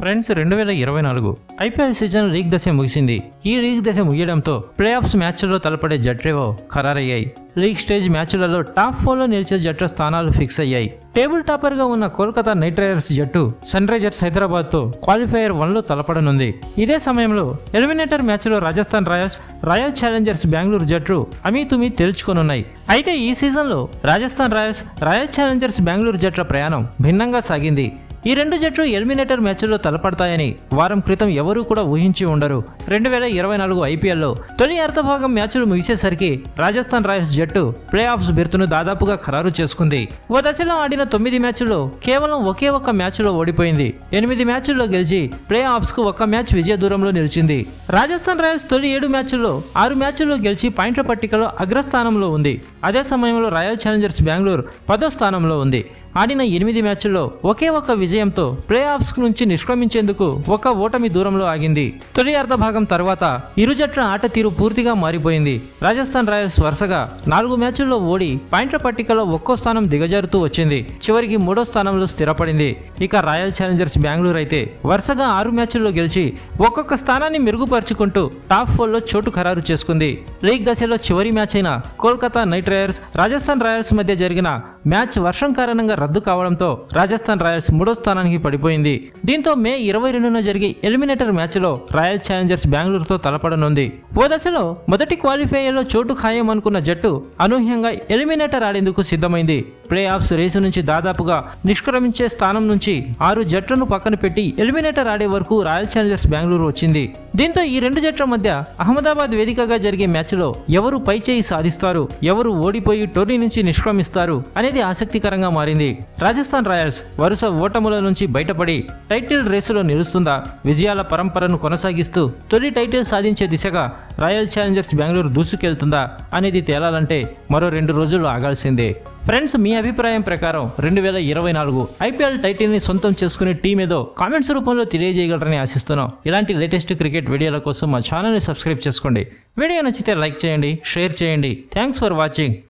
Friends రెండు వేల ఇరవై నాలుగు ఐపీఎల్ సీజన్ లీగ్ దశ ముగిసింది. ఈ లీగ్ దశ ముగియడంతో ప్లే ఆఫ్స్ మ్యాచ్లో తలపడే జట్లేవో ఖరారయ్యాయి. లీగ్ స్టేజ్ మ్యాచ్లలో టాప్ ఫోర్లో నిలిచే జట్ల స్థానాలు ఫిక్స్ అయ్యాయి. టేబుల్ టాపర్గా ఉన్న కోల్కతా నైట్ రైడర్స్ జట్టు సన్ రైజర్స్ హైదరాబాద్తో క్వాలిఫైయర్ వన్లో తలపడనుంది. ఇదే సమయంలో ఎలిమినేటర్ మ్యాచ్లో Rajasthan Royals Royal Challengers Bengaluru జట్లు అమీతుమీ తేల్చుకొనున్నాయి. అయితే ఈ సీజన్లో Rajasthan Royals Royal Challengers Bengaluru జట్ల ప్రయాణం భిన్నంగా సాగింది. ఈ రెండు జట్లు ఎలిమినేటర్ మ్యాచ్లో తలపడతాయని వారం క్రితం ఎవరూ కూడా ఊహించి ఉండరు. రెండు వేల ఇరవై నాలుగు ఐపీఎల్లో తొలి అర్ధభాగం మ్యాచ్లు ముగిసేసరికి రాజస్థాన్ రాయల్స్ జట్టు ప్లే ఆఫ్స్ బెర్తును దాదాపుగా ఖరారు చేసుకుంది. ఓ దశలో ఆడిన తొమ్మిది మ్యాచ్ల్లో కేవలం ఒకే ఒక్క మ్యాచ్లో ఓడిపోయింది. ఎనిమిది మ్యాచ్ల్లో గెలిచి ప్లే ఆఫ్స్కు ఒక్క మ్యాచ్ విజయ దూరంలో నిలిచింది. రాజస్థాన్ రాయల్స్ తొలి ఏడు మ్యాచ్ల్లో ఆరు మ్యాచ్ల్లో గెలిచి పాయింట్ల పట్టికలో అగ్రస్థానంలో ఉంది. అదే సమయంలో రాయల్ ఛాలెంజర్స్ బెంగళూరు పదో స్థానంలో ఉంది. ఆడిన ఎనిమిది మ్యాచ్ల్లో ఒకే ఒక్క విజయంతో ప్లే ఆఫ్స్ నుంచి నిష్క్రమించేందుకు ఒక ఓటమి దూరంలో ఆగింది. తొలి అర్ధభాగం తర్వాత ఇరు జట్ల ఆట తీరు పూర్తిగా మారిపోయింది. రాజస్థాన్ రాయల్స్ వరుసగా నాలుగు మ్యాచ్ల్లో ఓడి పాయింట్ల పట్టికలో ఒక్కో స్థానం దిగజారుతూ వచ్చింది. చివరికి మూడో స్థానంలో స్థిరపడింది. ఇక రాయల్ ఛాలెంజర్స్ బెంగళూరు అయితే వరుసగా ఆరు మ్యాచ్ల్లో గెలిచి ఒక్కొక్క స్థానాన్ని మెరుగుపరుచుకుంటూ టాప్ ఫోర్లో చోటు ఖరారు చేసుకుంది. లీగ్ దశలో చివరి మ్యాచ్ అయిన Kolkata Knight Riders Rajasthan Royals మధ్య జరిగిన మ్యాచ్ వర్షం కారణంగా రద్దు కావడంతో రాజస్థాన్ రాయల్స్ మూడో స్థానానికి పడిపోయింది. దీంతో మే ఇరవై రెండున జరిగే ఎలిమినేటర్ మ్యాచ్లో రాయల్ ఛాలెంజర్స్ బెంగళూరుతో తలపడనుంది. ఓ దశలో మొదటి క్వాలిఫైయర్లో చోటు ఖాయం అనుకున్న జట్టు అనూహ్యంగా ఎలిమినేటర్ ఆడేందుకు సిద్ధమైంది. ప్లే ఆఫ్స్ రేసు నుంచి దాదాపుగా నిష్క్రమించే స్థానం నుంచి ఆరు జట్లను పక్కన పెట్టి ఎలిమినేటర్ ఆడే వరకు రాయల్ ఛాలెంజర్స్ బెంగళూరు వచ్చింది. దీంతో ఈ రెండు జట్ల మధ్య అహ్మదాబాద్ వేదికగా జరిగే మ్యాచ్లో ఎవరు పై చేయి సాధిస్తారు ఎవరు ఓడిపోయి టోర్నీ నుంచి నిష్క్రమిస్తారు అనేది ఆసక్తికరంగా మారింది. రాజస్థాన్ రాయల్స్ వరుస ఓటముల నుంచి బయటపడి టైటిల్ రేసులో నిలుస్తుందా? విజయాల పరంపరను కొనసాగిస్తూ తొలి టైటిల్ సాధించే దిశగా రాయల్ ఛాలెంజర్స్ బెంగళూరు దూసుకెళ్తుందా అనేది తేలాలంటే మరో రెండు రోజులు ఆగాల్సిందే. ఫ్రెండ్స్ మీ అభిప్రాయం ప్రకారం రెండు వేల ఇరవై నాలుగు ఐపీఎల్ టైటిల్ని సొంతం చేసుకునే టీం ఏదో కామెంట్స్ రూపంలో తెలియజేయగలరని ఆశిస్తున్నాం. ఇలాంటి లేటెస్ట్ క్రికెట్ వీడియోల కోసం మా ఛానల్ని సబ్స్క్రైబ్ చేసుకోండి. వీడియో నచ్చితే లైక్ చేయండి షేర్ చేయండి. Thanks for watching.